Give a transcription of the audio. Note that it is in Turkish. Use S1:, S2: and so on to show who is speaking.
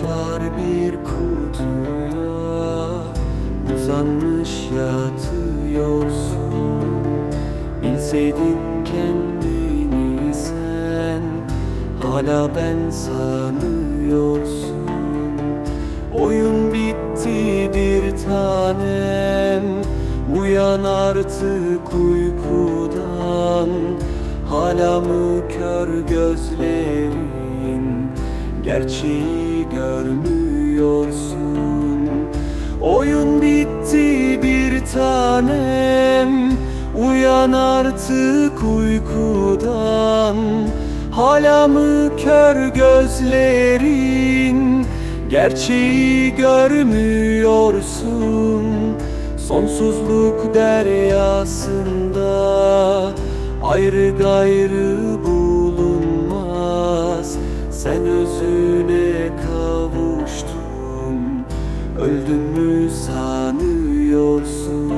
S1: Koymuşlar bir kutuya Uzanmış yatıyorsun. Bilseydin kendini sen Hala ben sanıyorsun. Oyun bitti bir tanem Uyan artık uykudan. Hala mı kör gözlerin Gerçeği görmüyorsun. Oyun bitti bir tanem. Uyan artık uykudan. Hala mı kör gözlerin? Gerçeği görmüyorsun. Sonsuzluk deryasında Ayrı gayrı bulunmaz sen özüne kavuştun. Öldün mü sanıyorsun?